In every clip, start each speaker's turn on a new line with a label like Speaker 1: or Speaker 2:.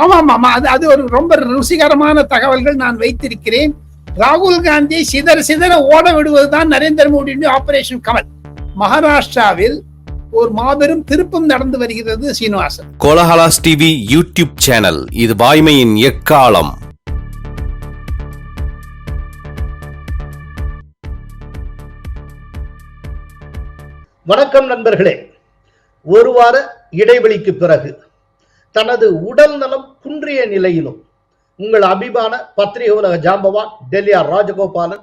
Speaker 1: ஆமாம் ஆமா அது அது ஒரு ரொம்ப ருசிகரமான தகவல்கள் நான் வைத்திருக்கிறேன். ராகுல் காந்தி சிதற சிதற ஓட விடுவதுதான் நரேந்திர மோடியுடைய ஆபரேஷன் கமல். மகாராஷ்டிராவில் ஒரு மாபெரும் திருப்பம் நடந்து வருகிறது Srinivasan.
Speaker 2: Kolahalas TV YouTube channel இது வாய்மையின் எக்காலம்.
Speaker 3: வணக்கம் நண்பர்களே. ஒரு வார இடைவெளிக்கு பிறகு தனது உடல் நலம் குன்றிய நிலையிலும் உங்கள் அபிமான பத்திரிகை உலக ஜாம்பவான் டெல்லியார் ராஜகோபாலன்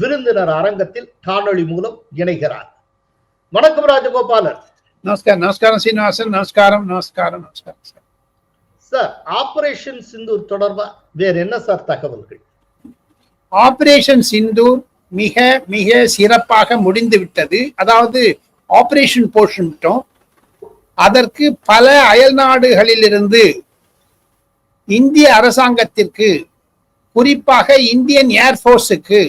Speaker 3: விருந்தினர் அரங்கத்தில் காணொளி மூலம் இணைகிறார். வணக்கம் ராஜகோபாலன்.
Speaker 1: நமஸ்காரம் நமஸ்காரம் சீனிவாசன். நமஸ்காரம் நமஸ்காரம் நமஸ்காரம் சார்.
Speaker 3: சார் ஆபரேஷன் சிந்தூர் தொடர்பா? வேற என்ன சார் தகவல்கள்?
Speaker 1: ஆபரேஷன் சிந்தூர் மிக மிக சிறப்பாக முடிந்து விட்டது அதாவது ஆபரேஷன் போர்ஷன் விட்டோம். அதற்கு பல அயல் நாடுகளிலிருந்து இந்திய அரசாங்கத்திற்கு குறிப்பாக இந்தியன் ஏர்போர்ஸுக்கு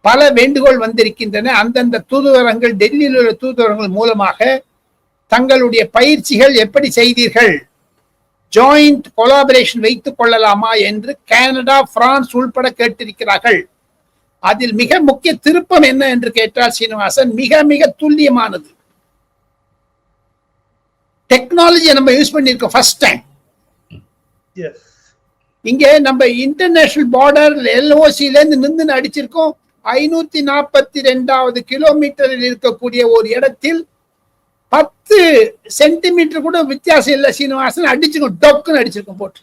Speaker 1: பல வேண்டுகோள் வந்திருக்கின்றன. அந்தந்த தூதுவரங்கள் டெல்லியில் உள்ள தூதுவரங்கள் மூலமாக தங்களுடைய பயிற்சிகள் எப்படி செய்தீர்கள்? ஜாயிண்ட் கொலாபரேஷன் வைத்துக் கொள்ளலாமா என்று கனடா பிரான்ஸ் உள்பட கேட்டிருக்கிறார்கள். அதில் மிக முக்கிய திருப்பம் என்ன என்று கேட்டால் சீனிவாசன் மிக மிக துல்லியமானது. டெக்னாலஜியை நம்ம யூஸ் பண்ணிருக்கோம் ஃபர்ஸ்ட் டைம் இங்க நம்ம இன்டர்நேஷனல் பார்டர் எல்ஓசில இருந்து நின்று அடிச்சிருக்கோம் ஐநூத்தி நாற்பத்தி ரெண்டாவது கிலோமீட்டரில் இருக்கக்கூடிய ஒரு இடத்தில் பத்து சென்டிமீட்டர் கூட வித்தியாசம் இல்ல சீனிவாசன். அடிச்சிருக்கோம் டொக்குன்னு அடிச்சிருக்கோம் போட்டு.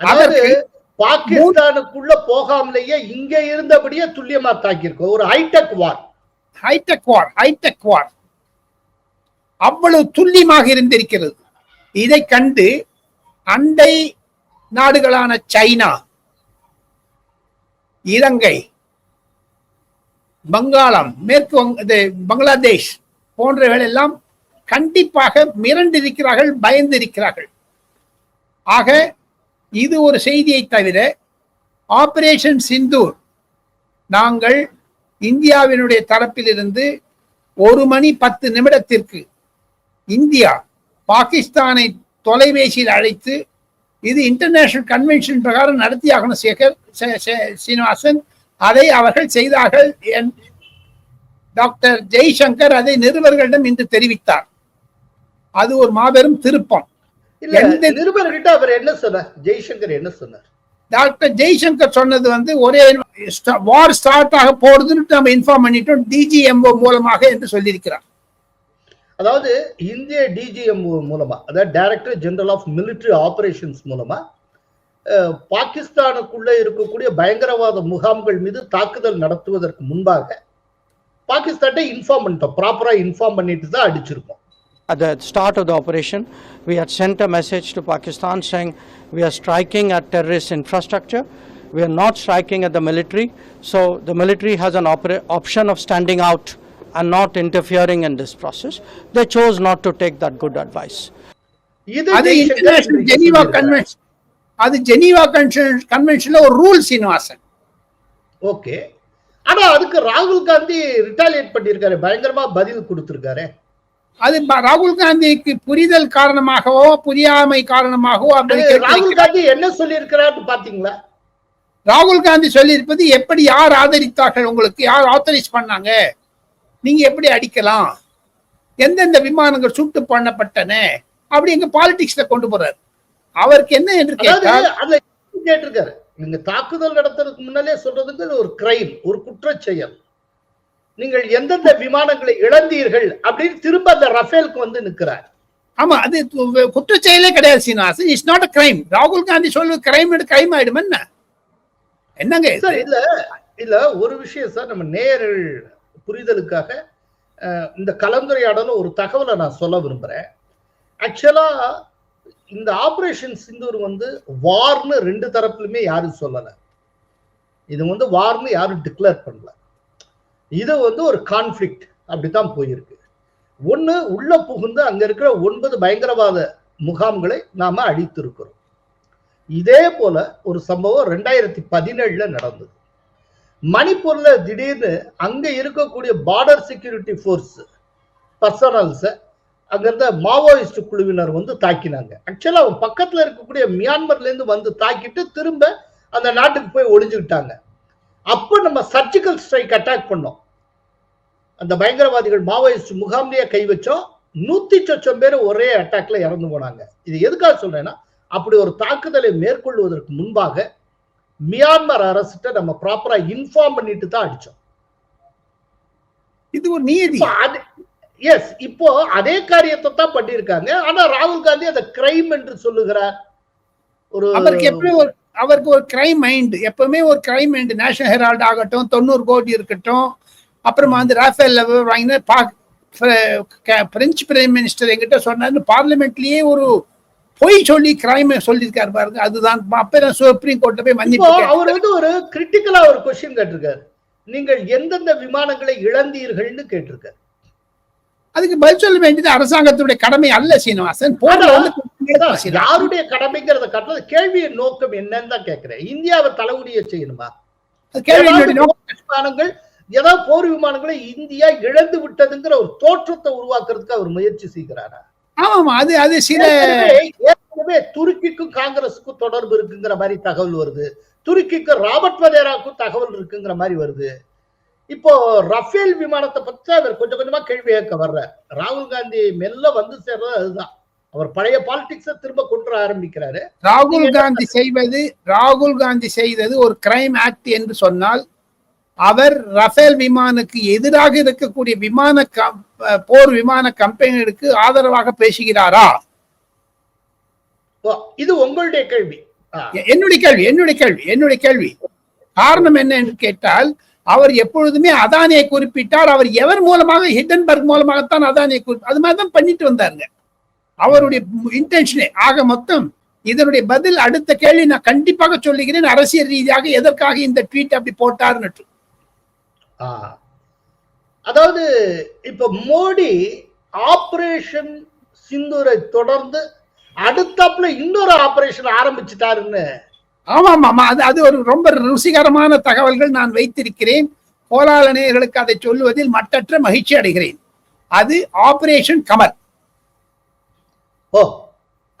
Speaker 1: அதற்கு
Speaker 3: பாகிஸ்தானுக்குள்ள போகாமலேயே இங்க இருந்தபடியே துல்லியமா தாக்கியிருக்கோம். ஒரு hitech war
Speaker 1: hitech war hitech war அவ்வளவு துல்லியமாக இருந்திருக்கிறது. இதை கண்டு அண்டை நாடுகளான சைனா இலங்கை வங்காளம் மேற்கு வங்க- இது பங்களாதேஷ் போன்றவைகள் எல்லாம் கண்டிப்பாக மிரண்டிருக்கிறார்கள் பயந்திருக்கிறார்கள். ஆக இது ஒரு செய்தியை தவிர ஆபரேஷன் சிந்தூர் நாங்கள் இந்தியாவினுடைய தரப்பிலிருந்து ஒரு மணி பத்து நிமிடத்திற்கு இந்தியா பாகிஸ்தானை தொலைபேசியில் அழைத்து இது இன்டர்நேஷனல் கன்வென்ஷன் பிரகாரம் நடத்தியாகணும் சேகர் சீனிவாசன். அதை அவர்கள் செய்தார்கள் டாக்டர் ஜெய்சங்கர் அதை நிருபர்களிடம் இன்று தெரிவித்தார். அது ஒரு மாபெரும் திருப்பம்.
Speaker 3: நிருபர்கிட்ட அவர் என்ன சொன்னார்? ஜெய்சங்கர் என்ன சொன்னார்?
Speaker 1: டாக்டர் ஜெய்சங்கர் சொன்னது வந்து ஒரே வார் ஸ்டார்ட் ஆக போறதுன்னு நம்ம இன்ஃபார்ம் பண்ணிட்டோம். டிஜிஎம்ஓ மூலமாக என்று சொல்லியிருக்கிறார்.
Speaker 3: அதாவது இந்திய டிஜிஎம் மூலமா அதாவது director general of military operations மூலமா பாகிஸ்தானுக்குள்ளே இருக்கக்கூடிய பயங்கரவாத முகாம்கள் மீது தாக்குதல் நடத்துவதற்கு முன்பாக பாகிஸ்தான்கிட்ட இன்ஃபார்ம் பண்ணிட்டோம் ப்ராப்பராக இன்ஃபார்ம் பண்ணிட்டு தான் அடிச்சிருக்கோம்
Speaker 4: At the start of the operation, we had sent a message to Pakistan saying we are striking at terrorist infrastructure. We are not striking at the military. So the military has an opera- option of standing out uh, and not interfering in this process. They chose not to take that good advice.
Speaker 3: இது
Speaker 1: அது international Geneva convention அது Geneva convention கன்வென்ஷன்ல ஒரு rule Srinivasan.
Speaker 3: Okay. ஆனா அதுக்கு ராகுல் Gandhi retaliate பண்ணியிருக்காரு. பயங்கரமா பதில் கொடுத்திருக்காரு.
Speaker 1: அது ராகுல் காந்திக்கு புரிதல் காரணமாகவோ புரியாமை காரணமாகவோ அப்படி
Speaker 3: ராகுல். காந்தி என்ன சொல்லியிருக்கிறாரு பாத்தீங்களா?
Speaker 1: ராகுல் காந்தி சொல்லியிருப்பது எப்படி யார் ஆதரித்தார்கள்? உங்களுக்கு யார் ஆத்தரைஸ் பண்ணாங்க? நீங்க எப்படி அடிக்கலாம்? எந்தெந்த விமானங்கள் சுட்டு பண்ணப்பட்டன? அப்படி எங்க பாலிடிக்ஸ்ல கொண்டு போறாரு. அவருக்கு என்ன என்று
Speaker 3: கேட்டிருக்காரு? நீங்க தாக்குதல் நடத்துறதுக்கு முன்னாலே சொல்றதுக்கு ஒரு கிரைம் ஒரு செயல் நீங்கள் எந்தெந்த விமானங்களை இழந்தீர்கள் அப்படின்னு திரும்ப அந்த ரஃபேலுக்கு வந்து நிக்கிறார்.
Speaker 1: ஆமா அது குற்றச் செயலே கிடையாது Srinivasan it's not a crime ராகுல் காந்தி சொல்வது கிரைம் கிரைம் ஆயிடும் என்ன? என்னங்க?
Speaker 3: சார் இல்ல இல்ல ஒரு விஷயம் சார் நம்ம நேயர்கள் புரிதலுக்காக இந்த கலந்துரையாடல ஒரு தகவலை நான் சொல்ல விரும்புறேன். ஆக்சுவலா இந்த ஆபரேஷன் சிந்தூர் வந்து வார்னு ரெண்டு தரப்புலையுமே யாரும் சொல்லலை. இது வந்து வார்னு யாரும் டிக்ளேர் பண்ணல. இது வந்து ஒரு கான்ஃபிளிக்ட் அப்படித்தான் போயிருக்கு. ஒன்று உள்ள புகுந்து அங்க இருக்கிற ஒன்பது பயங்கரவாத முகாம்களை நாம அழித்திருக்கிறோம். இதே போல ஒரு சம்பவம் ரெண்டாயிரத்தி பதினேழுல நடந்தது. மணிப்பூர்ல திடீர்னு அங்க இருக்கக்கூடிய பார்டர் செக்யூரிட்டி ஃபோர்ஸ் பர்சனல்ஸ அங்க இருந்த மாவோயிஸ்ட் குழுவினர் வந்து தாக்கினாங்க. ஆக்சுவலா அவன் பக்கத்துல இருக்கக்கூடிய மியான்மர்ல இருந்து வந்து தாக்கிட்டு திரும்ப அந்த நாட்டுக்கு போய் ஒளிஞ்சுக்கிட்டாங்க. அப்ப நம்ம சர்ஜிக்கல் ஸ்ட்ரைக் அட்டாக் பண்ணோம். அந்த பயங்கரவாதிகள் மாவோயிஸ்ட் முகாம்லயே கை வச்சோம். நூத்தி சொச்சம் பேர் ஒரே அட்டாக்ல இறந்து போனாங்க. இது எதுக்காக சொல்றேன்னா அப்படி ஒரு தாக்குதலை மேற்கொள்வதற்கு முன்பாக மியான்மர் அரசுகிட்ட நம்ம ப்ராப்பரா இன்ஃபார்ம் பண்ணிட்டு தான் அடிச்சோம்.
Speaker 1: இது ஒரு நீதி.
Speaker 3: எஸ் இப்போ அதே காரியத்தை தான் பண்ணியிருக்காங்க. ஆனா ராகுல் காந்தி அதை கிரைம் என்று சொல்லுகிறார் ஒரு
Speaker 1: அவருக்கு எப்படி ஒரு அவருக்கு ஒரு கிரைம் மைண்ட் எப்பவுமே ஒரு கிரைம் மைண்ட் நேஷனல் ஹெரால்ட் ஆகட்டும் தொண்ணூறு கோடி இருக்கட்டும். அப்புறமா வந்து ராஃபேல் வாங்கின பிரெஞ்சு பிரைம் மினிஸ்டர் எங்கிட்ட சொன்னாரு பார்லிமெண்ட்லயே ஒரு பொய் சொல்லி கிரைம் சொல்லியிருக்காரு பாருங்க. அதுதான் அப்ப சுப்ரீம் கோர்ட்ல போய் மன்னிப்பு.
Speaker 3: அவர் வந்து ஒரு கிரிட்டிக்கலா ஒரு கொஸ்டின் கேட்டிருக்காரு. நீங்கள் எந்தெந்த விமானங்களை இழந்தீர்கள்னு கேட்டிருக்காரு.
Speaker 1: அதுக்கு பதில் சொல்ல வேண்டியது அரசாங்கத்துடைய கடமை அல்ல சீனிவாசன்.
Speaker 3: அதான் யாருடைய கடமைங்கிறத காட்டுறது கேள்வியின் நோக்கம் என்னன்னு தான் கேட்கிறேன். இந்தியாவை தலைமுடிய செய்யணுமா? விமானங்கள் ஏதாவது போர் விமானங்களை இந்தியா இழந்து விட்டதுங்கிற ஒரு தோற்றத்தை உருவாக்குறதுக்கு அவர் முயற்சி செய்கிறாரா?
Speaker 1: ஆமாமா அது அது சில
Speaker 3: ஏற்கனவே துருக்கிக்கும் காங்கிரஸுக்கும் தொடர்பு இருக்குங்கிற மாதிரி தகவல் வருது. துருக்கிக்கும் ராபர்ட் வதேராவுக்கும் தகவல் இருக்குங்கிற மாதிரி வருது. இப்போ ரஃபேல் விமானத்தை பத்தி அவர் கொஞ்சம் கொஞ்சமா கேள்வி கேட்க வர்றார். ராகுல் காந்தி மெல்ல வந்து சேர்றது அதுதான். அவர் பழைய பாலிடிக்ஸ திரும்ப கொண்டு ஆரம்பிக்கிறாரு.
Speaker 1: ராகுல் காந்தி செய்வது ராகுல் காந்தி செய்தது ஒரு கிரைம் ஆக்ட் என்று சொன்னால் அவர் ரஃபேல் விமானுக்கு எதிராக இருக்கக்கூடிய விமான கம்- போர் விமான கம்பெனிகளுக்கு ஆதரவாக பேசுகிறாரா?
Speaker 3: இது உங்களுடைய கேள்வி.
Speaker 1: என்னுடைய கேள்வி என்னுடைய கேள்வி என்னுடைய கேள்வி. காரணம் என்ன என்று கேட்டால் அவர் எப்பொழுதுமே அதானியை குறிப்பிட்டார். அவர் எவர் மூலமாக ஹிட்டன்பர்க் மூலமாகத்தான் அதானியை குறி அது மாதிரி தான் பண்ணிட்டு வந்தாருங்க. அவருடைய இன்டென்ஷனே ஆக மொத்தம் இதனுடைய பதில் அடுத்த கேள்வி நான் கண்டிப்பாக சொல்லுகிறேன். அரசியல் ரீதியாக எதற்காக இந்த ட்வீட் அப்படி போட்டார்னு.
Speaker 3: அதாவது இப்ப மோடி ஆபரேஷன் சிந்தூரை தொடர்ந்து அடுத்தாப்புல இன்னொரு ஆபரேஷன் ஆரம்பிச்சிட்டாருன்னு.
Speaker 1: ஆமாம் ஆமா அது அது ஒரு ரொம்ப ருசிகரமான தகவல்கள் நான் வைத்திருக்கிறேன். கோலால நேயர்களுக்கு அதை சொல்லுவதில் மட்டற்ற மகிழ்ச்சி அடைகிறேன். அது ஆபரேஷன் கமல்.
Speaker 3: ஓ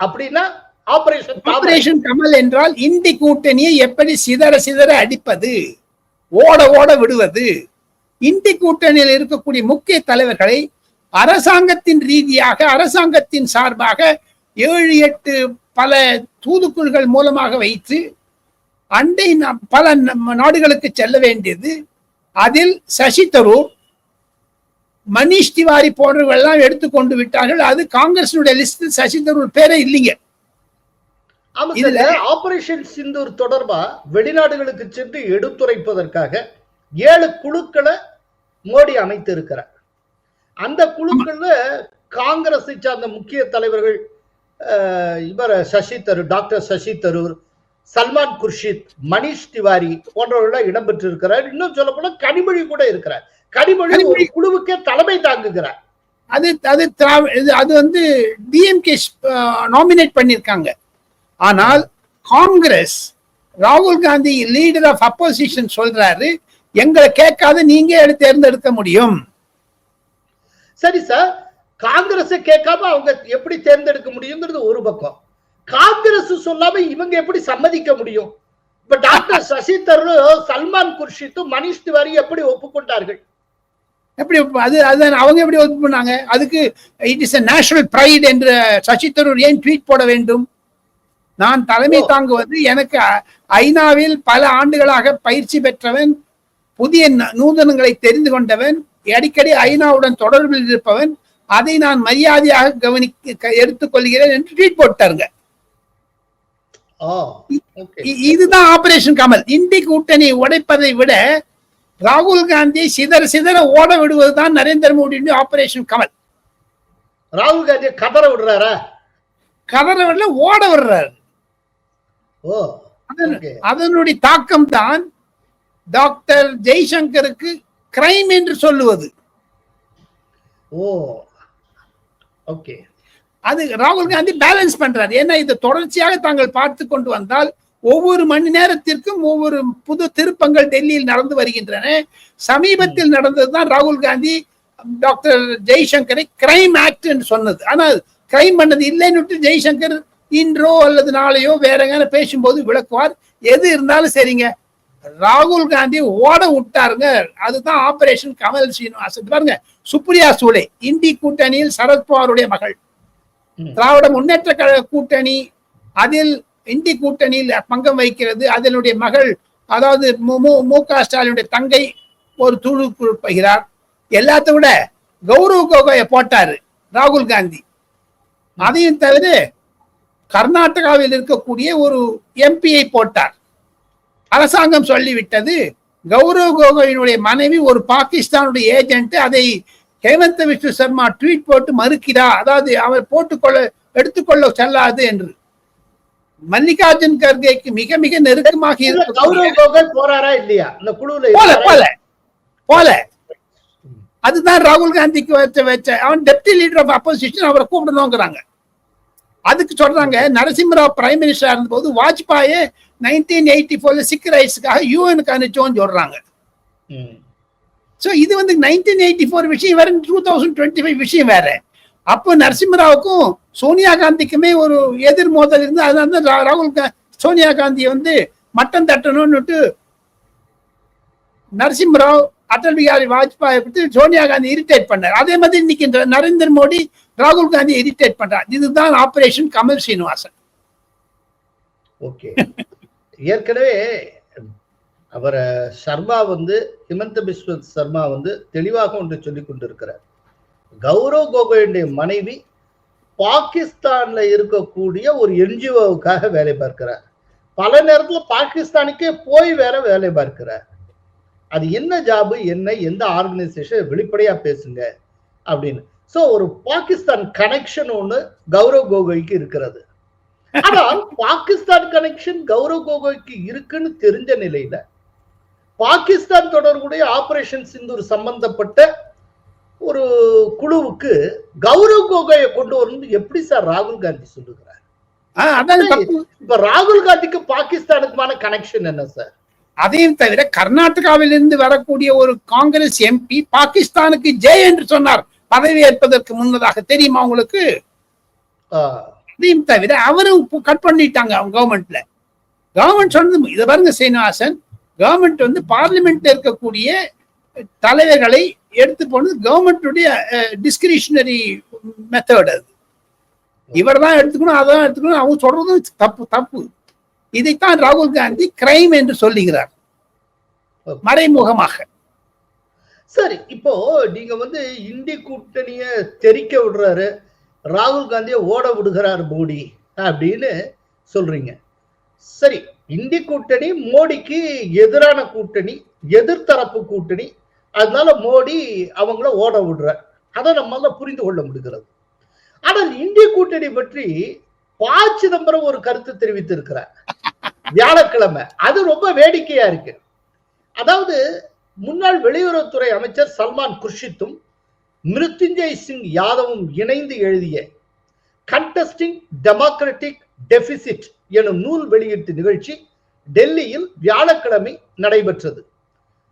Speaker 3: அப்படின்னா ஆபரேஷன்
Speaker 1: ஆபரேஷன் கமல் என்றால் இந்தி கூட்டணியை எப்படி சிதற சிதற அடிப்பது? ஓட ஓட விடுவது? இந்தி கூட்டணியில் இருக்கக்கூடிய முக்கிய தலைவர்களை அரசாங்கத்தின் ரீதியாக அரசாங்கத்தின் சார்பாக ஏழு எட்டு பல தூதுக்குழுகள் மூலமாக வைத்து அண்டை பல நாடுகளுக்கு செல்ல வேண்டியது. அதில் சசி தரூர் மணிஷ் திவாரி போன்றவர்கள் எல்லாம் எடுத்துக்கொண்டு விட்டார்கள். அது காங்கிரசினுடைய லிஸ்ட் சசி தரூர் பேரே இல்லைங்க. இதுல-
Speaker 3: ஆபரேஷன் சிந்தூர் தொடர்பா வெளிநாடுகளுக்கு சென்று எடுத்துரைப்பதற்காக ஏழு குழுக்களை மோடி அமைத்து இருக்கிறார் அந்த குழுக்கள்ல காங்கிரஸை சார்ந்த முக்கிய தலைவர்கள் இவர் சசி தரூர் டாக்டர் சசி தரூர் சல்மான் குர்ஷித் மணிஷ் திவாரி போன்றவர்கள் இடம்பெற்று இருக்கிறார் இன்னும் சொல்ல போனா கனிமொழி கூட இருக்கிறார். கனிமொழி ஒரு குழுவுக்கே தலைமை தாங்குகிறார்.
Speaker 1: அது அது அது வந்து டிஎம்கே நாமினேட் பண்ணிருக்காங்க ஆனால் காங்கிரஸ் ராகுல் காந்தி லீடர் ஆஃப் அப்போசிஷன் சொல்றாரு. எங்களை கேட்காத நீங்க தேர்ந்தெடுக்க முடியும்.
Speaker 3: சரி சார் காங்கிரஸை கேட்காம அவங்க எப்படி தேர்ந்தெடுக்க முடியுங்கிறது ஒரு பக்கம். காங்கிரஸ் சொல்லாம இவங்க எப்படி சம்மதிக்க முடியும்? இப்ப டாக்டர் சசி தரூர் சல்மான் குர்ஷித்தும் மணிஷ் திவாரி எப்படி ஒப்புக்கொண்டார்கள்?
Speaker 1: எப்படி அது அது அவங்க எப்படி ஒப்பு பண்ணாங்க? அதுக்கு இட் இஸ் நேஷனல் pride என்று சசி தரூர் ஏன் ட்வீட் போட வேண்டும்? நான் தலைமை. தாங்குவது எனக்கு ஐநாவில் பல ஆண்டுகளாக பயிற்சி பெற்றவன் புதிய நூதனங்களை தெரிந்து கொண்டவன் அடிக்கடி ஐநாவுடன் தொடர்பில் இருப்பவன் அதை நான் மரியாதையாக கவனிக்க எடுத்துக்கொள்கிறேன் என்று ட்வீட் போட்டாருங்க. இதுதான் ஆபரேஷன் கமல். இந்தி கூட்டணி உடைப்பதை விட ராகுல் காந்தியை சிதற சிதற ஓட விடுவதுதான் நரேந்திர மோடியுடைய ஆபரேஷன் கமல்.
Speaker 3: ராகுல் காந்தியை கதற விடுறாரா?
Speaker 1: கதற விடல ஓட விடுறாரு. அதனுடைய தாக்கம் தான் டாக்டர் ஜெய்சங்கருக்கு கிரைம் என்று சொல்லுவது.
Speaker 3: Oh okay.
Speaker 1: அது ராகுல் காந்தி பேலன்ஸ் பண்றாரு. ஏன்னா இது தொடர்ச்சியாக தாங்கள் பார்த்து கொண்டு வந்தால் ஒவ்வொரு மணி நேரத்திற்கும் ஒவ்வொரு புது திருப்பங்கள் டெல்லியில் நடந்து வருகின்றன. சமீபத்தில் நடந்ததுதான் ராகுல் காந்தி டாக்டர் ஜெய்சங்கரை கிரைம் ஆக்ட் என்று சொன்னது. ஆனால் கிரைம் பண்ணது இல்லைன்னு ஜெய்சங்கர் இன்றோ அல்லது நாளையோ வேற எங்க பேசும்போது விளக்குவார். எது இருந்தாலும் சரிங்க. ராகுல் காந்தி ஓட விட்டாருங்க. அதுதான் ஆபரேஷன் கமல் சீனிவாசன். பாருங்க சுப்ரியா சூலே இந்தி கூட்டணியில் சரத்பவாருடைய மகள். திராவிட முன்னேற்ற கழக கூட்டணி அதில் இந்தி கூட்டணியில் பங்கம் வைக்கிறது அதனுடைய மகள் அதாவது மு- மு- க ஸ்டாலினுடைய தங்கை ஒரு துழு குறிப்பிடுகிறார் எல்லாத்த விட கௌரவ் கோகோயை போட்டாரு ராகுல் காந்தி. அதையும் தவிர கர்நாடகாவில் இருக்கக்கூடிய ஒரு எம்பியை போட்டார். அரசாங்கம் சொல்லிவிட்டது. கௌரவ் கோகோயினுடைய மனைவி ஒரு பாகிஸ்தானுடைய ஏஜென்ட் அதை ஹேமந்த விஸ்வ சர்மா ட்வீட் போட்டு மறுக்கிறார் அதாவது அவர் போட்டுக்கொள்ள எடுத்துக்கொள்ள செல்லாது என்று. மல்லிகார்ஜுன் கர்கேக்கு மிக மிக நெருக்கமாக
Speaker 3: இல்ல,
Speaker 1: இருக்கக்கூடிய
Speaker 3: கௌரவ் கோகோய் போறாரா இல்லையா? இந்த குழுவுல
Speaker 1: போல? போல போல. அதுதான் ராகுல் காந்திக்கு வச்ச வச்ச அவன் டெப்டி லீடர் ஆஃப் அப்போசிஷன் அவரை கூப்பிடணுங்கிறாங்க. அதுக்கு சொல்றாங்க நரசிம்மராவ் பிரைம் மினிஸ்டர் இருந்தபோது வாஜ்பாயே நைன்டீன் எயிட்டி ஃபோர்ல சிக் ரைட்ஸ்க்காக யூஎனுக்கு அனுப்பிச்சோன்னு சொல்றாங்க. ஸோ இது வந்து நைன்டீன் எயிட்டி ஃபோர் விஷயம் வேற டூ தௌசண்ட் டுவெண்ட்டி ஃபைவ் விஷயம் வேற. அப்போ நரசிம்மராவுக்கும் சோனியா காந்திக்குமே ஒரு எதிர் மோதல் இருந்து அதனால தான் ராகுல் சோனியா காந்தியை வந்து மட்டம் தட்டணும்னுட்டு நரசிம்மராவ் அடல் பிகாரி வாஜ்பாயை பத்தி சோனியா காந்தி இரிட்டேட் பண்ணார். அதே மாதிரி இன்னைக்கு நரேந்திர மோடி ராகுல் காந்தி இரிட்டேட் பண்றார். இதுதான் ஆபரேஷன் கமல் சீனிவாசன்.
Speaker 3: ஓகே. ஏற்கனவே அவரை சர்மா வந்து ஹிமந்த பிஸ்வ சர்மா வந்து தெளிவாக ஒன்று சொல்லி கொண்டிருக்கிறார். கௌரவ் கோகோயுடைய மனைவி பாகிஸ்தான்ல இருக்கக்கூடிய ஒரு என்ஜிஓவுக்காக வேலை பார்க்கிறார். பல நேரத்துல பாகிஸ்தானுக்கே போய் வேற வேலை பார்க்கிறார். அது என்ன ஜாபு என்ன எந்த ஆர்கனைசேஷன் வெளிப்படையா பேசுங்க அப்படின்னு. ஸோ ஒரு பாகிஸ்தான் கனெக்ஷன் ஒன்று கௌரவ் கோகோய்க்கு இருக்கிறது. ஆனால் பாகிஸ்தான் கனெக்ஷன் கௌரவ் கோகோய்க்கு இருக்குன்னு தெரிஞ்ச நிலையில பாகிஸ்தான் தொடர்புடைய ஆபரேஷன் சிந்தூர் சம்பந்தப்பட்ட ஒரு குழுவுக்கு கௌரவ் கோகோயை கொண்டு வரணும் எப்படி சார் ராகுல் காந்தி சொல்லுகிறார்? இப்ப ராகுல் காந்திக்கு பாகிஸ்தானுக்குமான கனெக்ஷன் என்ன சார்?
Speaker 1: அதையும் தவிர கர்நாடகாவில் இருந்து வரக்கூடிய ஒரு காங்கிரஸ் எம்பி பாகிஸ்தானுக்கு ஜெய் என்று சொன்னார். பதவி ஏற்பதற்கு முன்னதாக தெரியுமா உங்களுக்கு? அதையும் தவிர அவரும் கட் பண்ணிட்டாங்க அவங்க கவர்மெண்ட்ல கவர்மெண்ட் சொன்னது இதை பாருங்க சீனிவாசன் கவர்மெண்ட் வந்து பார்லிமெண்ட்ல இருக்கக்கூடிய தலைவர்களை எடுத்து போனது கவர்மெண்ட்டுடைய டிஸ்கிரிஷனரி மெத்தட் அது. இவர் தான் எடுத்துக்கணும் அதான் எடுத்துக்கணும். அவங்க சொல்றதும் தப்பு தப்பு. இதைத்தான் ராகுல் காந்தி கிரைம் என்று சொல்லுகிறார். மறைமுகமாக.
Speaker 3: சரி இப்போ நீங்க வந்து இந்தி கூட்டணிய தெரிக்க விடுறாரு. ராகுல் காந்தியை ஓட விடுகிறார் மோடி அப்படின்னு சொல்றீங்க. சரி இந்தி கூட்டணி மோடிக்கு எதிரான கூட்டணி எதிர்த்தரப்பு கூட்டணி அதனால மோடி அவங்கள ஓட விடுறார். அதை நம்மால புரிந்து கொள்ள முடிகிறது. ஆனால் இந்திய கூட்டணி பற்றி பா சிதம்பரம் ஒரு கருத்து தெரிவித்திருக்கிறார். வியாழக்கிழமை. அது ரொம்ப வேடிக்கையா இருக்கு. அதாவது முன்னாள் வெளியுறவுத்துறை அமைச்சர் சல்மான் குர்ஷித்தும் மிருத்யுஞ்சய் சிங் யாதவும் இணைந்து எழுதிய கண்டஸ்டிங் டெமோக்ராட்டிக் டெபிசிட் எனும் நூல் வெளியீட்டு நிகழ்ச்சி டெல்லியில் வியாழக்கிழமை நடைபெற்றது.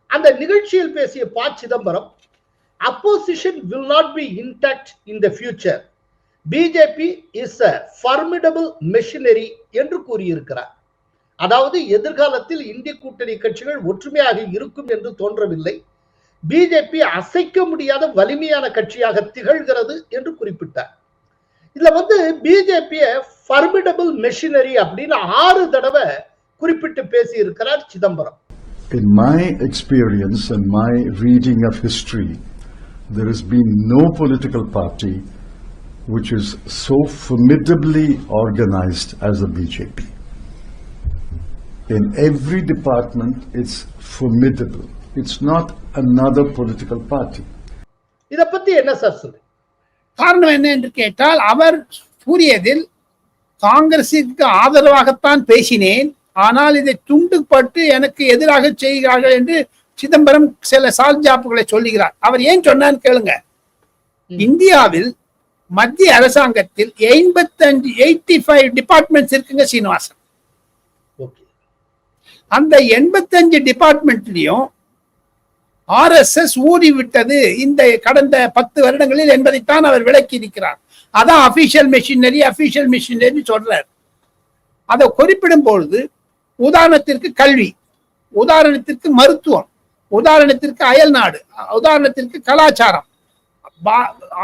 Speaker 3: அந்த நிகழ்ச்சியில் பேசிய P. Chidambaram opposition will not be intact in the future BJP is a formidable machinery என்று கூறியிருக்கிறார். அதாவது எதிர்காலத்தில் இந்திய கூட்டணி கட்சிகள் ஒற்றுமையாக இருக்கும் என்று தோன்றவில்லை. பிஜேபி அசைக்க முடியாத வலிமையான கட்சியாக திகழ்கிறது என்று குறிப்பிட்டார் இதுல வந்து பிஜேபிய ஃபர்மிடபிள் மெஷினரி அப்படின்னு ஆறு தடவை குறிப்பிட்டு பேசி இருக்கிறார் Chidambaram
Speaker 5: In my experience and my reading of history, there has been no political party which is so formidably organized as the BJP. In every department, it's formidable. It's not another political party.
Speaker 3: இத பத்தி என்ன sir சொல்றீங்க?
Speaker 1: காரணம் என்ன என்று கேட்டால் அவர் கூறியதில் காங்கிரசிற்கு ஆதரவாகத்தான் பேசினேன் ஆனால் இதை துண்டுபட்டு எனக்கு எதிராக செய்கிறார்கள் என்று சிதம்பரம் சில சால்ஜாப்புகளை சொல்லுகிறார். அவர் ஏன் சொன்னான்னு கேளுங்க. இந்தியாவில் மத்திய அரசாங்கத்தில் எண்பத்தஞ்சு எயிட்டி ஃபைவ் டிபார்ட்மெண்ட்ஸ் இருக்குங்க சீனிவாசன்.
Speaker 3: ஓகே.
Speaker 1: அந்த எண்பத்தஞ்சு டிபார்ட்மெண்ட்லயும் ஆர்எஸ்எஸ் ஊறிவிட்டது. இந்த கடந்த பத்து வருடங்களில் என்பதைத்தான் அவர் விளக்கி இருக்கிறார் அதான் அபிஷியல் மிஷினரி அபிஷியல் மிஷினரி சொல்றார். அதை குறிப்பிடும் பொழுது உதாரணத்திற்கு கல்வி உதாரணத்திற்கு மருத்துவம் உதாரணத்திற்கு அயல் நாடு உதாரணத்திற்கு கலாச்சாரம்.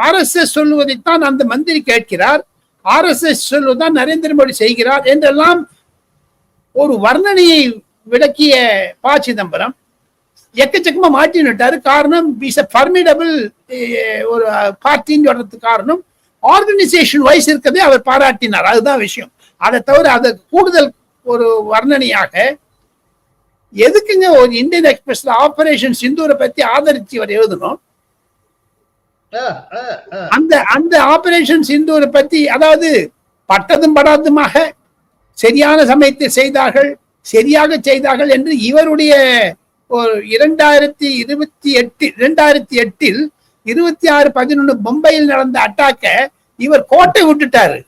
Speaker 1: ஆர்எஸ்எஸ் சொல்லுவதைத்தான் அந்த மந்திரி கேட்கிறார். ஆர்எஸ்எஸ் சொல்வதுதான் நரேந்திர மோடி செய்கிறார் என்றெல்லாம் ஒரு வர்ணனையை விளக்கிய ப சிதம்பரம் எக்கச்சக்கமா மாற்றி விட்டாரு காரணம் இஸ் அ பர்மிடபிள் ஒரு பார்ட்டின்னு சொல்றதுக்கு காரணம் ஆர்கனைசேஷன் வைஸ் இருக்கதே அவர் பாராட்டினார். அதுதான் விஷயம். அதை தவிர அதை கூடுதல் ஒரு வர்ணனையாக எதுக்குங்க ஒரு இந்தியன் எக்ஸ்பிரஸ்ல ஆபரேஷன் சிந்தூரை பத்தி ஆதரிச்சு அவர் எழுதணும். அந்த அந்த ஆபரேஷன் சிந்தூரை பத்தி அதாவது பட்டதும் படாதுமாக சரியான சமயத்தில் செய்தார்கள் சரியாக செய்தார்கள் என்று இவருடைய ஒரு இரண்டாயிரத்தி இருபத்தி எட்டு இரண்டாயிரத்தி எட்டில் இருபத்தி ஆறு பதினொன்னு மும்பையில் நடந்த அட்டாக்க இவர் கோட்டை விட்டுட்டாரு.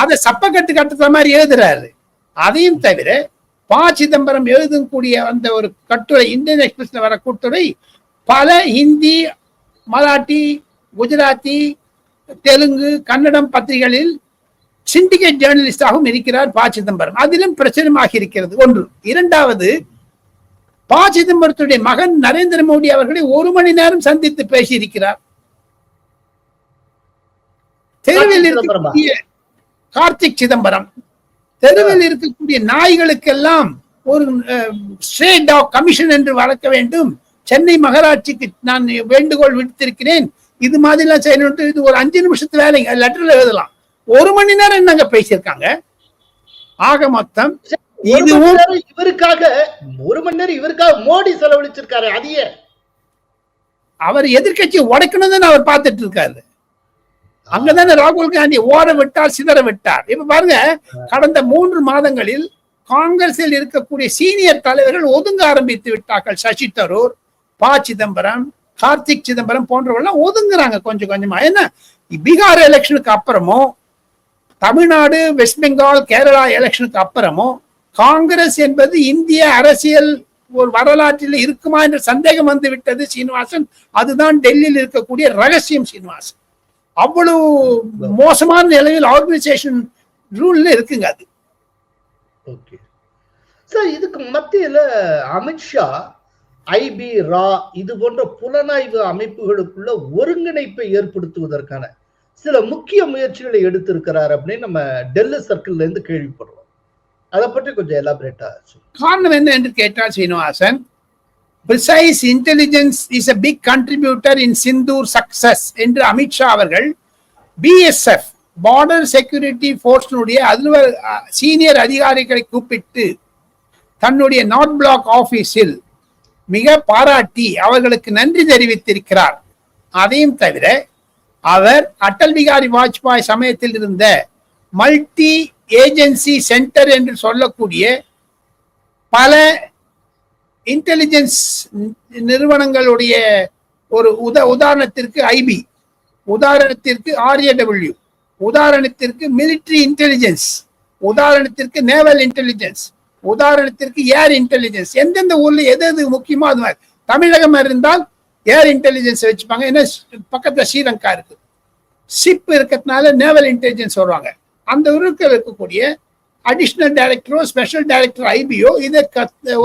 Speaker 1: அதை சப்பக்கட்டு கட்டுற மாதிரி எழுதுறாரு. அதையும் தவிர ப சிதம்பரம் எழுதக்கூடிய அந்த ஒரு கட்டுரை இந்தியன் எக்ஸ்பிரஸ்ல வர கட்டுரை பல ஹிந்தி மராட்டி குஜராத்தி தெலுங்கு கன்னடம் பத்திரிகைகளில் சிண்டிகேட் ஜேர்னலிஸ்டாகவும் இருக்கிறார் ப சிதம்பரம். அதிலும் பிரச்சனமாக இருக்கிறது ஒன்று. இரண்டாவது ப சிதம்பரத்துடைய மகன் நரேந்திர மோடி அவர்களை ஒரு மணி நேரம் சந்தித்து பேசியிருக்கிறார். தெருவில்? இருக்கக்கூடிய கார்த்திக் சிதம்பரம் தெருவில் இருக்கக்கூடிய நாய்களுக்கெல்லாம் ஒரு ஸ்ட்ரே டாக் கமிஷன் என்று வளர்க்க வேண்டும். சென்னை மகராட்சிக்கு நான் வேண்டுகோள் விடுத்திருக்கிறேன். இது மாதிரிலாம் செய்யணும் இது ஒரு அஞ்சு நிமிஷத்து வேலைங்க லெட்டர்ல எழுதலாம். ஒரு மணி நேரம் என்னங்க பேசியிருக்காங்க? ஆக மொத்தம்
Speaker 3: நேரம் இவருக்காக ஒரு மணி நேரம் இவருக்காக மோடி செலவழிச்சிருக்காரு அதையே
Speaker 1: அவர் எதிர்க்கட்சி உடைக்கணும் அவர் பார்த்துட்டு இருக்காரு. அங்கதானே ராகுல் காந்தி ஓட விட்டார் சிதற விட்டார். இப்ப பாருங்க கடந்த மூன்று மாதங்களில் காங்கிரஸில் இருக்கக்கூடிய சீனியர் தலைவர்கள் ஒதுங்க ஆரம்பித்து விட்டார்கள். சசி தரூர் ப சிதம்பரம் கார்த்திக் சிதம்பரம் போன்றவர்கள் ஒதுங்குறாங்க கொஞ்சம் கொஞ்சமா. என்ன பீகார் எலெக்ஷனுக்கு அப்புறமும் தமிழ்நாடு வெஸ்ட் பெங்கால் கேரளா எலெக்ஷனுக்கு அப்புறமும் காங்கிரஸ் என்பது இந்திய அரசியல் ஒரு வரலாற்றில் இருக்குமா என்ற சந்தேகம் வந்து விட்டது சீனிவாசன். அதுதான் டெல்லியில் இருக்கக்கூடிய ரகசியம் சீனிவாசன். அவ்வளவு மோசமான நிலையில் ஆர்கனைசேஷன் ரூல்ல இருக்குங்க அது.
Speaker 3: ஓகே. சார் இதுக்கு மத்தியில அமித்ஷா ஐபி ரா இது போன்ற புலனாய்வு அமைப்புகளுக்குள்ள ஒருங்கிணைப்பை ஏற்படுத்துவதற்கான சில முக்கிய முயற்சிகளை எடுத்திருக்கிறார் அப்படின்னு நம்ம டெல்லி சர்க்கிள்ல இருந்து கேள்விப்படுறோம். அதை பற்றி கொஞ்சம் எலாபரேட்டா
Speaker 1: காரணம் என்ன என்று கேட்டால் Srinivasan precise intelligence is a big contributor in Sindoor success என்று அமித்ஷா அவர்கள் பிஎஸ்எஃப் பார்டர் செக்யூரிட்டி போர்ஸ்னுடைய அலுவல் சீனியர் அதிகாரிகளை கூப்பிட்டு தன்னுடைய நார்த் பிளாக் ஆபீஸில் மிக பாராட்டி அவர்களுக்கு நன்றி தெரிவித்திருக்கிறார். அதையும் தவிர அவர் அடல் பிகாரி வாஜ்பாய் சமயத்தில் இருந்த மல்டி ஏஜென்சி சென்டர் என்று சொல்லக்கூடிய பல இன்டெலிஜென்ஸ் நிறுவனங்களுடைய ஒரு உத உதாரணத்திற்கு ஐபி உதாரணத்திற்கு ஆர்ஏடபிள்யூ உதாரணத்திற்கு மிலிட்டரி இன்டெலிஜென்ஸ் உதாரணத்திற்கு நேவல் இன்டெலிஜென்ஸ் உதாரணத்திற்கு ஏர் இன்டெலிஜென்ஸ் எந்தெந்த ஊர்ல எது எது முக்கியமோ அது மாதிரி. தமிழகம் இருந்தால் ஏர் இன்டெலிஜென்ஸ் வச்சுப்பாங்க. ஏன்னா பக்கத்துல ஸ்ரீலங்கா இருக்கு. ஷிப் இருக்கிறதுனால நேவல் இன்டெலிஜென்ஸ் வருவாங்க அந்த ஊருக்கு இருக்கக்கூடிய அடிஷ்னல் டைரக்டரோ ஸ்பெஷல் டைரக்டர் ஐபிஓ இதை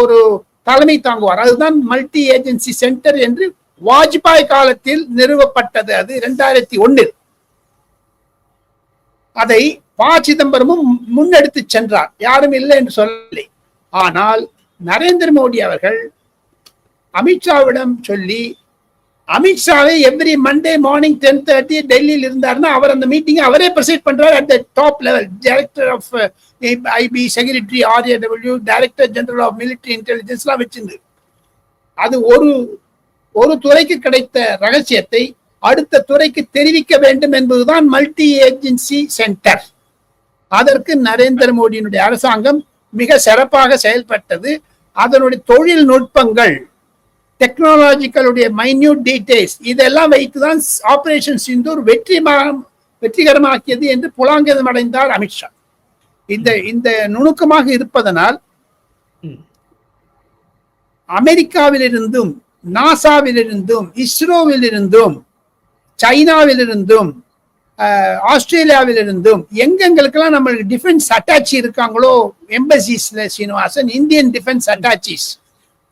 Speaker 1: ஒரு தலைமை தாங்குவார். அதுதான் மல்டி ஏஜென்சி சென்டர் என்று வாஜ்பாய் காலத்தில் நிறுவப்பட்டது. அது இரண்டாயிரத்தி ஒன்னில். அதை ப சிதம்பரமும் முன்னெடுத்து சென்றார். யாரும் இல்லை என்று சொல்லலை ஆனால் நரேந்திர மோடி அவர்கள் அமித்ஷாவிடம் சொல்லி அமித்ஷாவே every Monday morning ten thirty டெல்லியில் இருந்தாருன்னா அவர் அந்த மீட்டிங் அவரே ப்ரெசைட் பண்றாரு at the top level director of IB secretary RAW director general of military இன்டெலிஜென்ஸ்லாம் வச்சிருந்து. அது ஒரு ஒரு துறைக்கு கிடைத்த ரகசியத்தை அடுத்த துறைக்கு தெரிவிக்க வேண்டும் என்பதுதான் மல்டி ஏஜென்சி சென்டர் அதற்கு நரேந்திர மோடியினுடைய அரசாங்கம் மிக சிறப்பாக செயல்பட்டது. அதனுடைய தொழில்நுட்பங்கள் டெக்னாலஜிக்கலுடைய மைன்யூட் டீடைல்ஸ் இதெல்லாம் வைத்துதான் ஆபரேஷன் சிந்தூர் வெற்றி வெற்றிகரமாக்கியது என்று புலாங்கிதம் அடைந்தார் அமித்ஷா இந்த இந்த நுணுக்கமாக இருப்பதனால். அமெரிக்காவிலிருந்தும் நாசாவிலிருந்தும் இஸ்ரோவிலிருந்தும் சைனாவிலிருந்தும் ஆஸ்திரேலியாவிலிருந்தும் எங்கெங்களுக்கெல்லாம் நம்மளுக்கு டிஃபென்ஸ் அட்டாச்சி இருக்காங்களோ எம்பசிஸ்ல சீனிவாசன் இந்தியன் டிஃபென்ஸ் அட்டாச்சிஸ்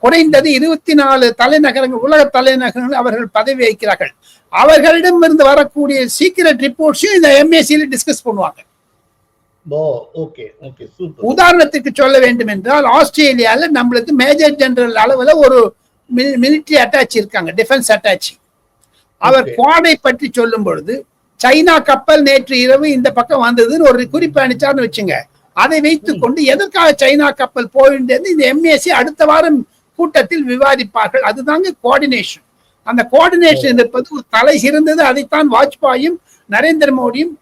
Speaker 1: குறைந்தது இருபத்தி நாலு தலைநகரங்கள் உலக தலைநகரங்கள் அவர்கள் பதவி வகிக்கிறார்கள். அவர்களிடம் இருந்து வரக்கூடிய சீக்கிரட் ரிப்போர்ட்ஸையும் இந்த எம்ஏசியில டிஸ்கஸ் பண்ணுவாங்க. உதாரணத்துக்கு சொல்ல வேண்டும் என்றால் ஆஸ்திரேலியால நம்மளுக்கு மேஜர் ஜெனரல் அளவுல ஒரு மிலிட்டரி அட்டாச் இருக்காங்க டிஃபென்ஸ் அட்டாச் அவர். குவாடை பற்றி சொல்லும் பொழுது சைனா கப்பல் நேற்று இரவு இந்த பக்கம் வந்ததுன்னு ஒரு குறிப்பு அனுப்பிச்சார்னு வச்சுங்க. அதை வைத்துக் கொண்டு எதற்காக சைனா கப்பல் போயின்றது? இந்த எம்ஏசி அடுத்த வாரம் கூட்டத்தில் விவாதிப்பார்கள். அதுதாங்க கோஆர்டினேஷன் அந்த கோஆர்டினேஷன் இருப்பது ஒரு தலை சிறந்தது அதைத்தான் வாஜ்பாயும் நரேந்திர மோடியும்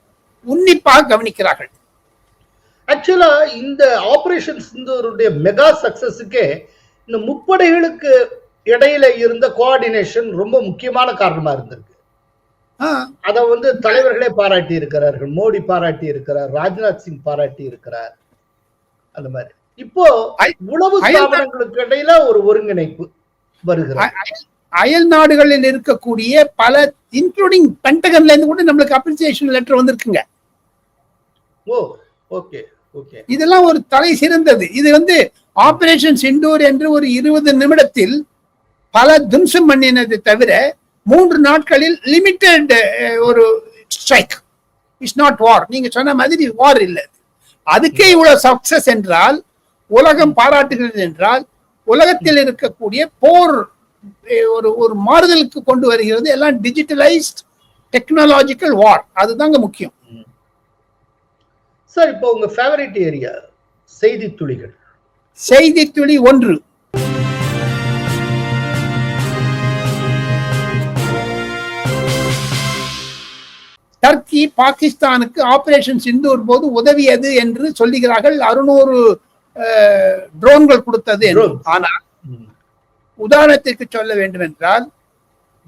Speaker 1: உன்னிப்பாக கவனிக்கிறார்கள்.
Speaker 3: ஆக்சுவலா இந்த ஆபரேஷன் சிந்தூருடைய மெகா சக்சஸுக்கே இந்த முப்படைகளுக்கு இடையில இருந்த கோஆர்டினேஷன் ரொம்ப முக்கியமான காரணமா இருந்திருக்கு. அத வந்து தலைவர்களே பாராட்டி இருக்கிறார்கள் மோடி பாராட்டி இருக்கிறார் ராஜ்நாத் சிங் பாராட்டி இருக்கிறார் அந்த மாதிரி. இப்போ
Speaker 1: ஐ-
Speaker 3: ஸ்தாபனங்களுக்கு இடையில ஒரு ஒருங்கிணைப்பு வருகிறது.
Speaker 1: அயல் நாடுகளில் இருக்கக்கூடிய பல இன்க்ளூடிங் பென்டகன்ல இருந்து கூட நம்மளுக்கு அப்ரிசியேஷன் லெட்டர் வந்திருக்குங்க.
Speaker 3: Oh okay okay.
Speaker 1: இதெல்லாம் ஒரு தலை சிறந்தது. இது வந்து ஆபரேஷன் சிண்டூர் என்று ஒரு இருபது நிமிடத்தில் பல தும்சம் பண்ணினதை தவிர மூன்று நாட்களில் லிமிட்டெட் ஒரு ஸ்ட்ரைக் இட்ஸ் நாட் வார் நீங்க சொன்ன மாதிரி வார் இல்லை. அதுக்கே இவ்வளவு சக்சஸ் என்றால் உலகம் பாராட்டுகிறது என்றால் உலகத்தில் இருக்கக்கூடிய போர் ஒரு ஒரு மாறுதலுக்கு கொண்டு வருகிறது. எல்லாம் டிஜிட்டலைஸ்ட் டெக்னாலஜிக்கல் வார் அதுதாங்க முக்கியம்.
Speaker 3: சார் இப்போ உங்க ஃபேவரட் ஏரியா செய்தி துளிகள்.
Speaker 1: செய்தி துளி ஒன்று. டர்க்கி பாகிஸ்தானுக்கு ஆபரேஷன் சிந்தூர் போது உதவியது என்று சொல்லுகிறார்கள் அறுநூறு ட்ரோன்கள் கொடுத்தது. ஆனால் உதாரணத்திற்கு சொல்ல வேண்டும் என்றால்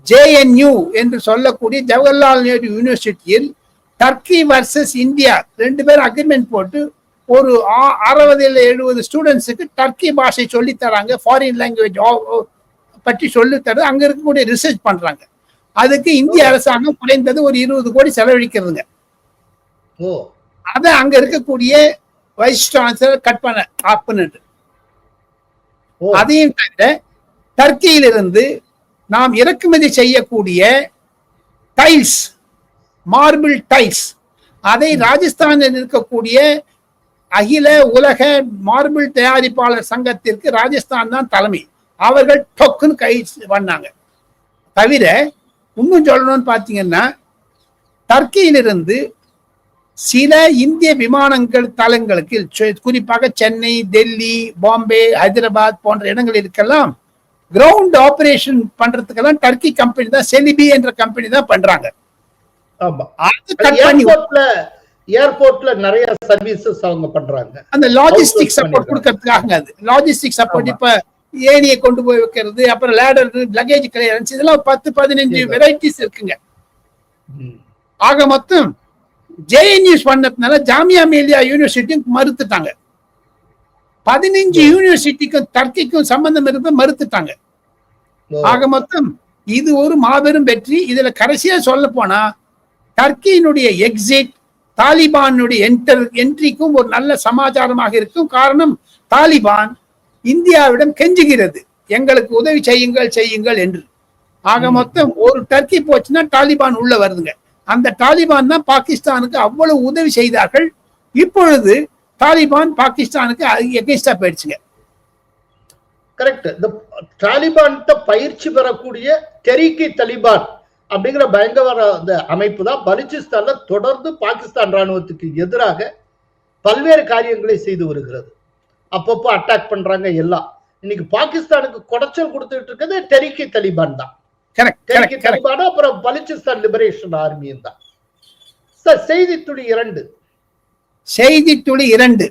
Speaker 1: ஜேஎன்யூ என்று சொல்லக்கூடிய ஜவஹர்லால் நேரு யூனிவர்சிட்டியில் டர்க்கி வர்சஸ் இந்தியா ரெண்டு பேரும் அக்ரிமெண்ட் போட்டு ஒரு அறுபது இல்ல எழுபது ஸ்டூடெண்ட்ஸுக்கு டர்க்கி பாஷை சொல்லித் தராங்க ஃபாரின் லாங்குவேஜ் பற்றி சொல்லித் தரது அங்க இருக்கக்கூடிய ரிசர்ச் பண்றாங்க. அதுக்கு இந்திய அரசாங்கம் குறைந்தது ஒரு இருபது கோடி செலவழிக்கிறதுங்க.
Speaker 3: ஓ.
Speaker 1: அதை அங்க இருக்கக்கூடிய வைஸ் சான்சலர் கட் பண்ண ஆப் பண்ணிட்டு அதையும் தவிர டர்க்கியிலிருந்து நாம் இறக்குமதி செய்யக்கூடிய டைல்ஸ் மார்பிள் டைல்ஸ் அதை ராஜஸ்தானில் இருக்கக்கூடிய அகில உலக மார்பிள் தயாரிப்பாளர் சங்கத்திற்கு ராஜஸ்தான் தான் தலைமை. அவர்கள் டொக்குன்னு கை பண்ணாங்க தவிர இன்னும் சொல்லணும்னு பார்த்தீங்கன்னா டர்க்கியிலிருந்து சில இந்திய விமானங்கள் தளங்களுக்கு குறிப்பாக சென்னை டெல்லி பாம்பே ஹைதராபாத் போன்ற இடங்களிற்கெல்லாம் கிரவுண்ட் ஆபரேஷன் பண்றதுக்கெல்லாம் டர்க்கி கம்பெனி தான் செலிபி என்ற கம்பெனி தான் பண்றாங்க
Speaker 3: ஏர்போர்ட்ல நிறைய சர்வீசஸ் அவங்க பண்றாங்க
Speaker 1: அந்த லாஜிஸ்டிக் சப்போர்ட். கொடுக்கறதுக்காக அது லாஜிஸ்டிக் சப்போர்ட். இப்ப ஏணியை கொண்டு போய் வைக்கிறது அப்புறம் லேடர் லக்கேஜ் கிளியரன்ஸ் இதெல்லாம் பத்து பதினஞ்சு. வெரைட்டிஸ் இருக்குங்க. ஆக மொத்தம் ஜேஎன்யூஸ் பண்ணதுனால ஜாமியா மிலியா யூனிவர்சிட்டியும் மறுத்துட்டாங்க. பதினஞ்சு யூனிவர்சிட்டிக்கும் டர்க்கிக்கும் சம்பந்தம் இருந்த மறுத்துட்டாங்க. ஆக மொத்தம் இது ஒரு மாபெரும் வெற்றி. இதுல கடைசியா சொல்ல போனா டர்க்கியினுடைய எக்ஸிட் தாலிபானுடைய என்டர் என்ட்ரிக்கும் ஒரு நல்ல சமாச்சாரமாக இருக்கும். காரணம் தாலிபான் இந்தியாவிடம் கெஞ்சுகிறது. எங்களுக்கு உதவி செய்யுங்கள் செய்யுங்கள் என்று. ஆக மொத்தம் ஒரு டர்க்கி போச்சுன்னா தாலிபான் உள்ள வருதுங்க. அந்த தாலிபான் தான் பாகிஸ்தானுக்கு அவ்வளவு உதவி செய்தார்கள். இப்பொழுது தாலிபான் பாகிஸ்தானுக்கு எகென்ஸ்டா போயிடுச்சுங்க.
Speaker 3: கரெக்ட் இந்த தாலிபான்கிட்ட பயிற்சி பெறக்கூடிய தெரீக்கி தலிபான் அப்படிங்கிற பயங்கரவாத அந்த அமைப்பு தான் பலுச்சிஸ்தான்ல தொடர்ந்து பாகிஸ்தான் ராணுவத்துக்கு எதிராக பல்வேறு காரியங்களை செய்து வருகிறது. அப்பப்போ அட்டாக் பண்றாங்க எல்லாம். இன்னைக்கு பாகிஸ்தானுக்கு குடைச்சல் கொடுத்துட்டு இருக்கிறது டெரிக்கி தலிபான் தான். அப்புறம் பலுச்சிஸ்தான் லிபரேஷன் ஆர்மியும் தான். சார் செய்தி துளி இரண்டு.
Speaker 1: செய்தி துளி இரண்டு.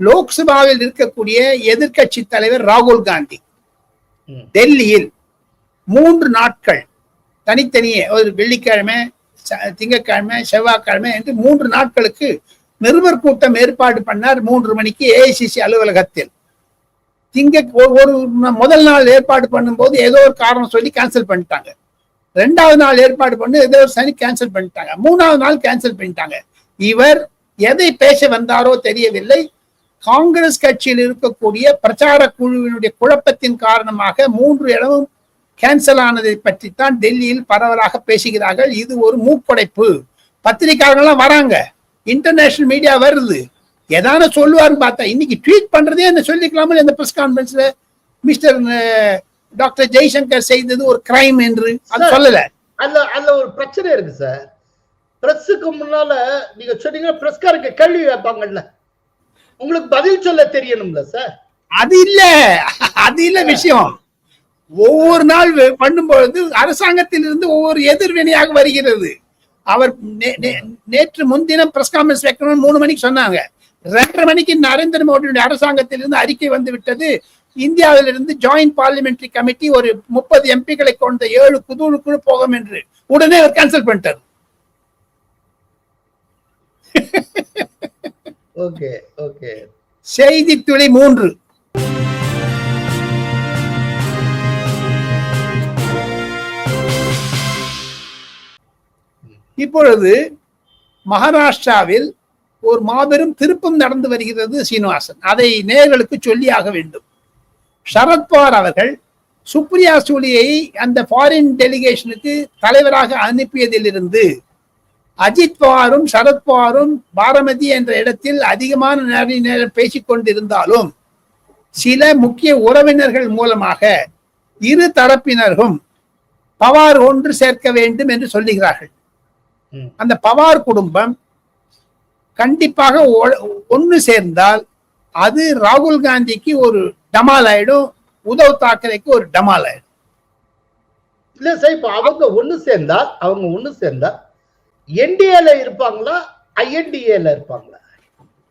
Speaker 1: லோக்சபாவில் இருக்கக்கூடிய எதிர்க்கட்சி தலைவர் ராகுல் காந்தி. டெல்லியில் மூன்று நாட்கள் தனித்தனியே ஒரு வெள்ளிக்கிழமை திங்கட்கிழமை செவ்வாய்க்கிழமை என்று மூன்று நாட்களுக்கு நிருபர் கூட்டம் ஏற்பாடு பண்ணார் மூன்று மணிக்கு ஏஐசிசி அலுவலகத்தில். திங்க ஒரு- முதல் நாள் ஏற்பாடு பண்ணும்போது ஏதோ ஒரு காரணம் சொல்லி கேன்சல் பண்ணிட்டாங்க. ரெண்டாவது நாள் ஏற்பாடு பண்ணி ஏதோ ஒரு சனி கேன்சல் பண்ணிட்டாங்க. மூணாவது நாள் கேன்சல் பண்ணிட்டாங்க. இவர் எதை பேச வந்தாரோ தெரியவில்லை. காங்கிரஸ் கட்சியில் இருக்கக்கூடிய பிரச்சார குழுவினுடைய குழப்பத்தின் காரணமாக மூன்று இடமும் கேன்சல் ஆனதை பற்றித்தான் டெல்லியில் பரவலாக பேசுகிறார்கள். இது ஒரு மூப்படைப்பு பத்திரிகையாளர்கள்லாம் வராங்க. இன்டர்நேஷனல் மீடியா வருது. எதான சொல்லுவாருன்னு பார்த்தா இன்னைக்கு ட்வீட் பண்றதே என்ன சொல்லிக்கலாமல் இந்த பிரஸ் கான்ஃபரன்ஸ்ல மிஸ்டர் டாக்டர் ஜெய்சங்கர் செய்தது ஒரு கிரைம் என்று. அது. சொல்லல.
Speaker 3: அதுல அதுல ஒரு பிரச்சனை இருக்கு சார் பிரஸுக்கு முன்னால நீங்க சொன்னீங்க பிரஸ்காரங்க கேள்வி வைப்பாங்கல்ல உங்களுக்கு பதில் சொல்ல தெரியணும்ல சார்
Speaker 1: அது இல்ல. அது இல்ல விஷயம். ஒவ்வொரு நாள் பண்ணும்பொழுது அரசாங்கத்திலிருந்து ஒவ்வொரு எதிர்வினையாக வருகிறது. அவர் நேற்று முன்தினம் பிரஸ் கான்ஃபரன்ஸ் வைக்கணும்னு மூணு மணிக்கு சொன்னாங்க. ரெண்டரை மணிக்கு நரேந்திர மோடியுடைய அரசாங்கத்திலிருந்து அறிக்கை வந்து விட்டது. இந்தியாவிலிருந்து ஜாயிண்ட் பார்லிமெண்டரி கமிட்டி ஒரு முப்பது எம்பிக்களை கொண்ட ஏழு குழுக்குழு போகும் என்று உடனே அவர் கேன்சல் பண்ணிட்டார்.
Speaker 3: ஓகே ஓகே
Speaker 1: செய்தி துளி மூன்று. இப்பொழுது மகாராஷ்டிராவில் ஒரு மாபெரும் திருப்பம் நடந்து வருகிறது சீனிவாசன். அதை நேர்களுக்கு சொல்லியாக வேண்டும். சரத்பவார் அவர்கள் சுப்ரியா சூலியை அந்த ஃபாரின் டெலிகேஷனுக்கு தலைவராக அனுப்பியதிலிருந்து அஜித் பவாரும் சரத்பவாரும் பாரமதி என்ற இடத்தில் அதிகமான நேர நேரம் பேசிக் கொண்டிருந்தாலும் சில முக்கிய உறவினர்கள் மூலமாக இரு தரப்பினரும் பவார் ஒன்று சேர்க்க வேண்டும் என்று சொல்லுகிறார்கள். அந்த பவார் குடும்பம் கண்டிப்பாக ஒன்று சேர்ந்தால் அது ராகுல் காந்திக்கு ஒரு டமால் ஆயிடும் உத்தவ் தாக்கரேக்கு ஒரு டமால் ஆயிடும்
Speaker 3: இல்ல சார் இப்ப அவங்க ஒண்ணு சேர்ந்தா அவங்க ஒண்ணு சேர்ந்தா என்டிஏல இருப்பாங்களா ஐஎன்டிஏல இருப்பாங்களா?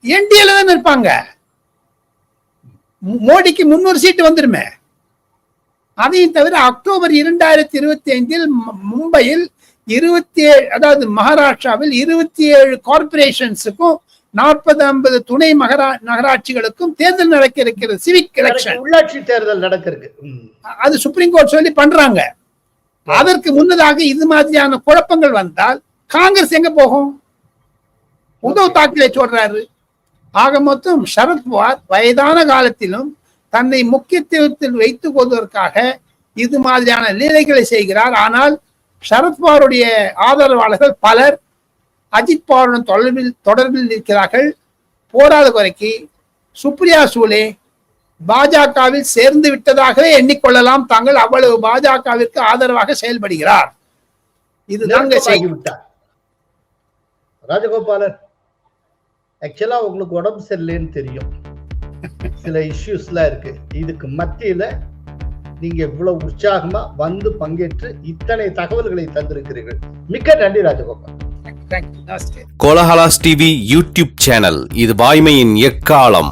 Speaker 1: என்டிஏல தான் இருப்பாங்க. மோடிக்கு முன்னூறு சீட்டு வந்துருமே. அதையும் தவிர அக்டோபர் இரண்டாயிரத்தி இருபத்தி ஐந்தில் மும்பையில் இருபத்தி ஏழு அதாவது மகாராஷ்டிராவில் இருபத்தி ஏழு கார்பரேஷன்ஸுக்கும் நாற்பது ஐம்பது துணை மகரா நகராட்சிகளுக்கும் தேர்தல் நடக்க இருக்கிறது சிவிக் எலெக்ஷன்
Speaker 3: உள்ளாட்சி தேர்தல் நடக்கிறது ம்.
Speaker 1: அது சுப்ரீம் கோர்ட் சொல்லி பண்றாங்க. அதற்கு முன்னதாக இது மாதிரியான குழப்பங்கள் வந்தால் காங்கிரஸ் எங்க போகும்? உத்தவ் தாக்கரே சொல்றாரு. ஆக மொத்தம் சரத்பவார் வயதான காலத்திலும் தன்னை முக்கியத்துவத்தில் வைத்துக் கொள்வதற்காக இது மாதிரியான லீலைகளை செய்கிறார். ஆனால் சரத்பவாருடைய ஆதரவாளர்கள் பலர் அஜித் பவாருடன் தொடர்பில் தொடர்பில் இருக்கிறார்கள் போராத குறைக்கு சுப்ரியா சூலே பாஜகவில் சேர்ந்து விட்டதாகவே எண்ணிக்கொள்ளலாம். தாங்கள் அவ்வளவு பாஜகவிற்கு ஆதரவாக செயல்படுகிறார். இதுதாங்க
Speaker 3: நெருக்கமாகி
Speaker 1: செய்தி
Speaker 3: விட்டார். ராஜகோபாலன் ஆக்சுவலா உங்களுக்கு உடம்பு சரியில்லைன்னு தெரியும். சில இஷ்யூஸ்லாம் இருக்கு. இதுக்கு மத்தியில நீங்க இவ்வளவு உற்சாகமா வந்து பங்கேற்று இத்தனை தகவல்களை தந்திருக்கிறீர்கள். மிக்க நன்றி Rajagopal.
Speaker 2: Kolahalas TV YouTube channel இது வாய்மையின் எக்காலம்.